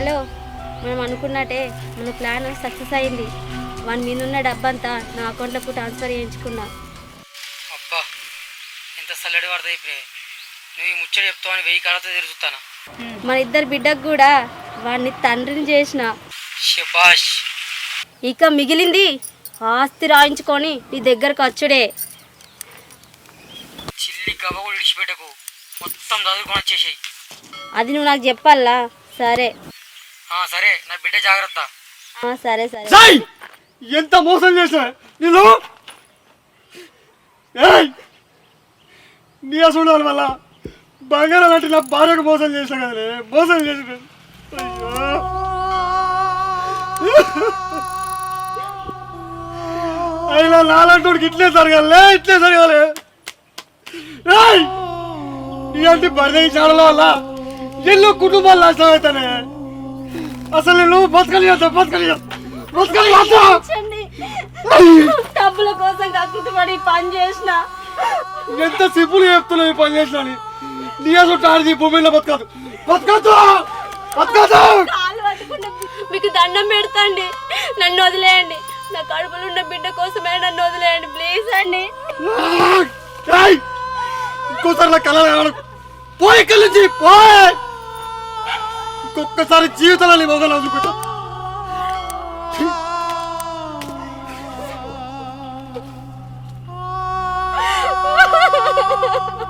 Hello మనం అనుకున్నట్టే మన ప్లాన్ సక్సెస్ అయింది. వన్ మీద ఉన్న డబ్బంతా నా అకౌంట్లకు ట్రాన్స్ఫర్ చేయించుకున్నా. అబ్బా ఎంత చల్లడి పడతాయి నువ్వు ఈ ముచ్చట చెప్తావు అని వెయ్యి కాళ్ళతో తిరుగుతానా? మన ఇద్దరు బిడ్డకు కూడా వాడిని తండ్రిని చేసిన. శబాష్ ఇక మిగిలింది ఆస్తి రాయించుకొని నీ దగ్గరకు వచ్చుడే. చిల్లి కూడా విడిచిపెట్టకు మొత్తం చదువుకొని వచ్చేసాయి. అది నువ్వు నాకు చెప్పాలా? సరే. సరే నా బిడ్డ జాగ్రత్త. ఆ, సరే సరే. సాయ్ ఎంత మోసం చేసా నేను ఏయ్! నీ అసలు వల్ల బంగారం అంటే నా భార్యకు మోసం చేసా కదలే మోసం చేసిన అయ్యో! అయినా నాలంటోడికి ఇట్లే జరగాలే ఇట్లే జరగాలి. ఏయ్! నీ అంటే భర్త చాడల వల్ల ఎన్నో కుటుంబాలు నాశనం అవుతానే. అసలు నేను బతకలేదు బతకలేదు బతకలేదు. డబ్బుల కోసం కక్కుతుపడి పని చేసిన. ఎంత సింపుల్ చెప్తున్నావు పని చేసినని? నీ అసలు ఆడిది భూమిలో బతకదు. బతకదు బతకదు మీకు దండం పెడతాండి. నన్ను వదిలేయండి. నా కడుపులో ఉన్న బిడ్డ కోసమే నన్ను వదిలేయండి. ప్లీజ్ అండి! ఇంకోసారి నా కళ పోయి నుంచి పోయ్. ఒక్కసారి జీవితంలో నీ మొగలు వదిలిపెట్టా. Ha